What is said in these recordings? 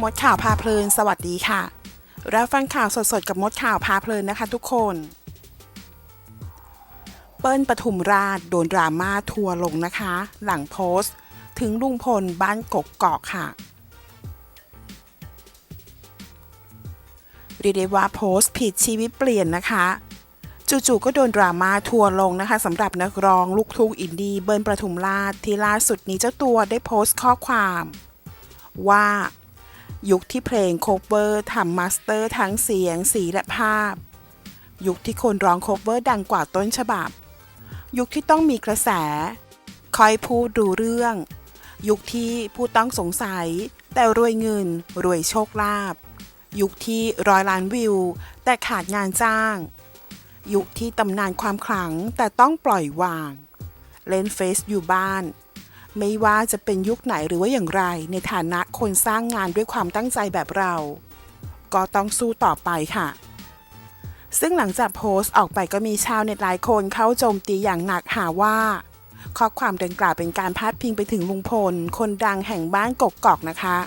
มดข่าวพาเพลิน สวัสดีค่ะ รับฟังข่าวสดๆ กับมดข่าวพาเพลินนะคะทุกคน เปิ้ลปทุมราชโดนดราม่าทัวร์ลงนะคะ หลังโพสต์ ถึงลุงพลบ้านกกกอกค่ะ เรียกได้ว่าโพสต์ผิดชีวิตเปลี่ยนนะคะจู่ๆก็โดนดราม่าทัวร์ลงนะคะสำหรับนักร้องลูกทุ่งอินดี้เบิ้ลประทุมราชที่ล่าสุดนี้เจ้าตัวได้โพสต์ข้อความ ว่า ยุคที่เพลงโคเวอร์ทำมาสเตอร์ทั้งเสียง สีและภาพ ยุคที่คนร้องโคเวอร์ดังกว่าต้นฉบับ ยุคที่ต้องมีกระแส คอยพูดดูเรื่อง ยุคที่ผู้ต้องสงสัย แต่รวยเงิน รวยโชคลาภยุคที่ร้อยล้านวิว แต่ขาดงานจ้าง ยุคที่ตำนานความขลังแต่ต้องปล่อยวาง เล่นเฟซอยู่บ้าน ไม่ว่าจะเป็นยุคไหนหรือว่าอย่างไร ในฐานะคนสร้างงานด้วยความตั้งใจแบบเรา ก็ต้องสู้ต่อไปค่ะ ซึ่งหลังจากโพสต์ออกไปก็มีชาวเน็ตหลายคนเข้าโจมตีอย่างหนักหาว่า ข้อความดังกล่าวเป็นการพาดพิงไปถึงลุงพล คนดังแห่งบ้านกกกอกนะคะ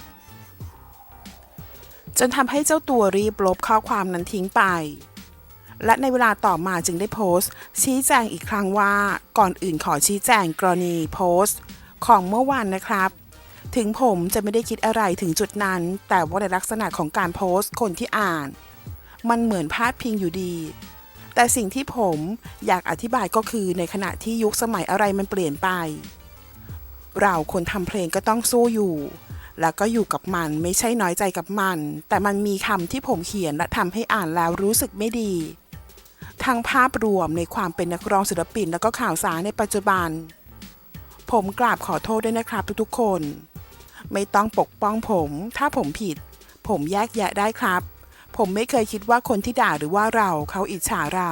จนทำให้เจ้าตัวรีบลบข้อความนั้นทิ้งไปและในเวลาต่อมาจึงได้โพสต์ ชี้แจงอีกครั้งว่าก่อนอื่นขอชี้แจงกรณีโพสต์ ของเมื่อวานนะครับ ถึงผมจะไม่ได้คิดอะไรถึงจุดนั้น แต่ว่าในลักษณะของการโพสต์คนที่อ่าน มันเหมือนพาดพิงอยู่ดี แต่สิ่งที่ผมอยากอธิบายก็คือในขณะที่ยุคสมัยอะไรมันเปลี่ยนไป เราคนทำเพลงก็ต้องสู้อยู่ แล้วก็อยู่กับมันไม่ใช่น้อยใจกับมัน แต่มันมีคำที่ผมเขียนและทำให้อ่านแล้วรู้สึกไม่ดีทั้งภาพรวมในความเป็นนักร้องศิลปิน แล้วก็ข่าวสารในปัจจุบัน ผมกราบขอโทษด้วยนะครับทุกๆคน ไม่ต้องปกป้องผม ถ้าผมผิด ผมแยกแยะได้ครับ ผมไม่เคยคิดว่าคนที่ด่าหรือว่าเราเขาอิจฉาเรา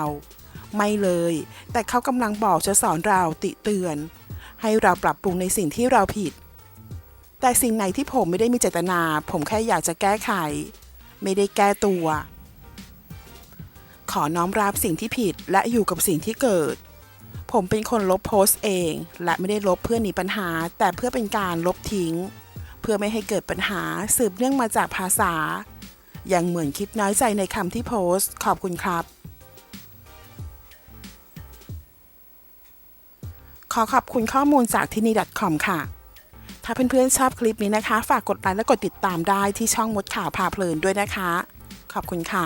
ไม่เลย แต่เขากำลังบอกจะสอนเราติเตือน ให้เราปรับปรุงในสิ่งที่เราผิด แต่สิ่งไหนที่ผมไม่ได้มีเจตนา ผมแค่อยากจะแก้ไข ไม่ได้แก้ตัว ขอน้อมรับสิ่งที่ผิดและอยู่กับสิ่งที่เกิด ผมเป็นคนลบโพสต์เอง และไม่ได้ลบเพื่อหนีปัญหา แต่เพื่อเป็นการลบทิ้ง เพื่อไม่ให้เกิดปัญหาสืบเนื่องมาจากภาษา อยังเหมือนคิดน้อยใจในคำที่โพสต์ ขอบคุณครับ ขอขอบคุณข้อมูลจากที่นี่ .com ค่ะ ถ้าเพื่อนๆชอบคลิปนี้นะคะ ฝากกดไลค์และกดติดตามได้ที่ช่องมดข่าวพาเพลินด้วยนะคะ ขอบคุณค่ะ